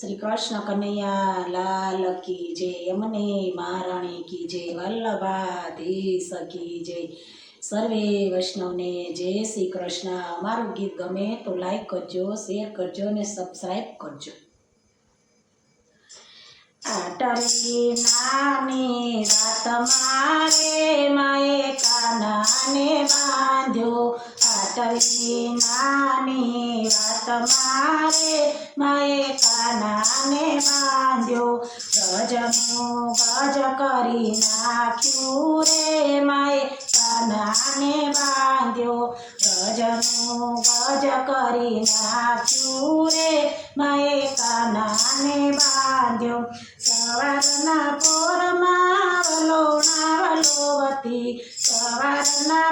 શ્રી કૃષ્ણ કનૈયા લાલ કી જય યમને મહારાણી કી જય, વલ્લભાધીશ કી જય. સર્વે વૈષ્ણવને જય શ્રી કૃષ્ણ. અમારું ગીત ગમે તો લાઈક કરજો શેર કરજો અને સબસ્ક્રાઈબ કરજો. આટલી નાની રાત મારે માએ કાનાને બાંધ્યો. આટલી નાની વાત મારે, માએ કાનાને બાંધ્યો. ગજનું ગજ કરી નાખ્યું રે, માએ કાનાને બાંધ્યો. ગજનું ગજ કરી નાખ્યું રે, માએ કાનાને બાંધ્યો. સવારના પોરમાં વલોણા વલોવતી સવારના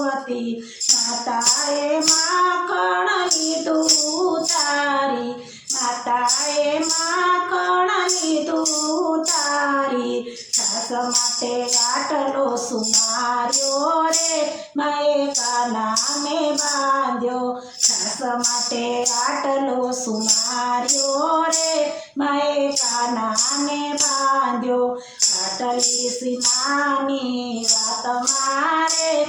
વલોવતી માતાએ માખણ લીધું તારી માતાએ માખણ લીધું તારી સાસ માટે આટલો સુમાર્યો રે માએ કાનાને બાંધ્યો. સાસ માટે આટલો સુમાર્યો રે માએ કાનાને બાંધ્યો. આટલી સીમાની વાત મારે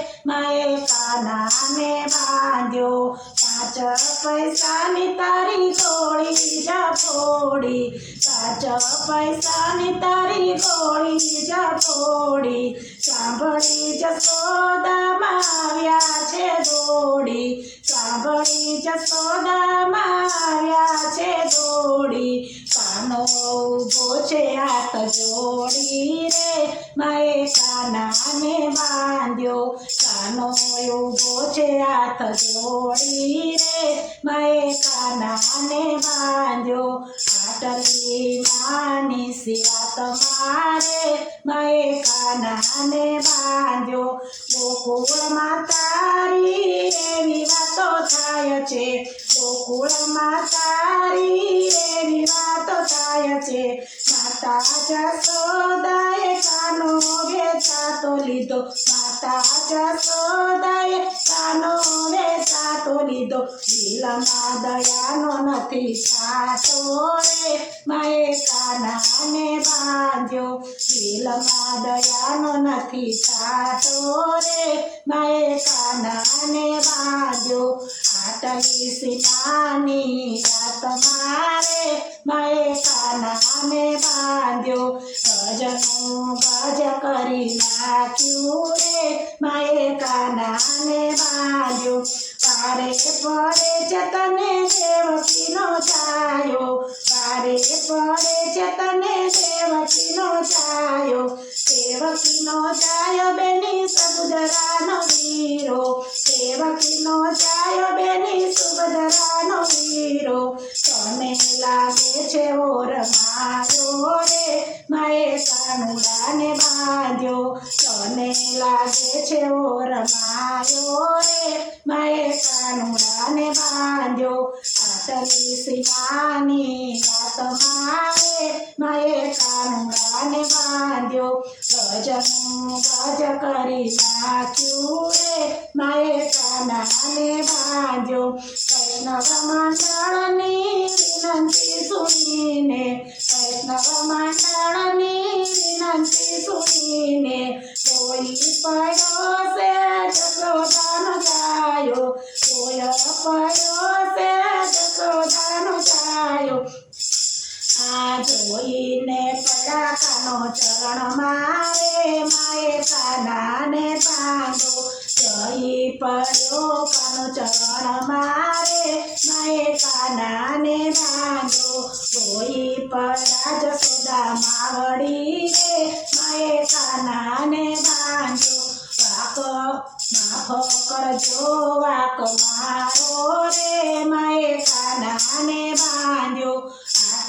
કાનાને બાંધ્યો. પાંચ પૈસાની તારી ગોળી જફોડી પાંચ પૈસાની તારી ગોળી જફોડી સાંભળી જસોદામાં આવ્યા છે દોડી. સાંભળી જસોદામાં આવ્યા છે દોડી. કાનો ઊભો છે હાથ જોડી રે. માએ કાનાને બાંધ્યો. કાનો ઊભો છે હાથ જોડી રે. કાના કાનાને બાંધ્યો. આટલી નાની મારે. તમારે કાના કાનાને બાંધ્યો. ગોકુળમાં તારી એવી વાતો થાય છે. ગોકુળમાં તારી એવી વાતો થાય છે. માતા જસોદાએ કાનો વેચાતો લીધો. માતા જસોદાએ કાનો વેચાતો લીધો દિલમાં દયાનો નથી સાતો રે માએ કાનાને બાંધ્યો દિલમાં દયાનો નથી સાતો રે માએ કાનાને બાંધ્યો આટલી સીનાની રાત મારે માએ કાનાને બાંધ્યો ગજનું ભજ કરી નાખ્યું પારે પડે છે તને દેવકીનો છાયો પારે પડે છે તને દેવકીનો છાયો દેવકીનો છાયો બેની સબુજરાનો વીરો દેવકીનો છાયો બેની સુભદ્રાનો વીરો, તને લાગે છે ઓર મારો રે, માએ કાનુડાને બાંધ્યો, તને લાગે છે ઓર મારો રે, માએ કાનુડાને બાંધ્યો આટલી સીમાની વાત મારે માએ કાનુડાને બાંધ્યો ગજનું ગજ કરી નાખ્યું રે માએ કાનાને બાંધ્યો વૈષ્ણવ મંડળની વિનંતી સુનીને વૈષ્ણવ મંડળની વિનંતી સુનીને કોઈ પડ્યો પડ્યો છે જસોદાનો છાયો આ જોઈને પડાકાનો ચરણ મારે માએ કાનાને બાંધો જઈ પડ્યો કાનો ચરણ મારે માએ કાનાને બાંધો રોઈ પડા જસોદા માવડી રે માએ કાનાને કરજો વાક મારો રે માએ કાનાને બાંધ્યો.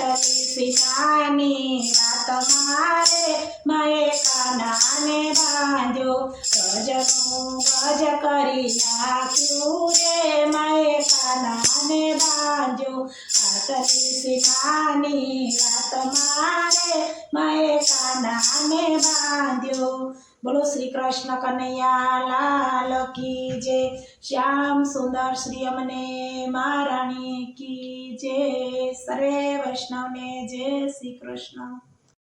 આટલી સીનાની રાત મારે માએ કાનાને બાંધ્યો. ગજનું ગજ કરી નાખ્યું રે માએ કાનાને બાંધ્યો. આટલી સીનાની રાત મારે માએ કાનાને બાંધ્યો. બોલો શ્રી કૃષ્ણ કનૈયા, લાલ કી જે શ્યામ સુંદર શ્રી અમને મહારાણી કી જય. સર્વે વૈષ્ણવને જય શ્રી કૃષ્ણ.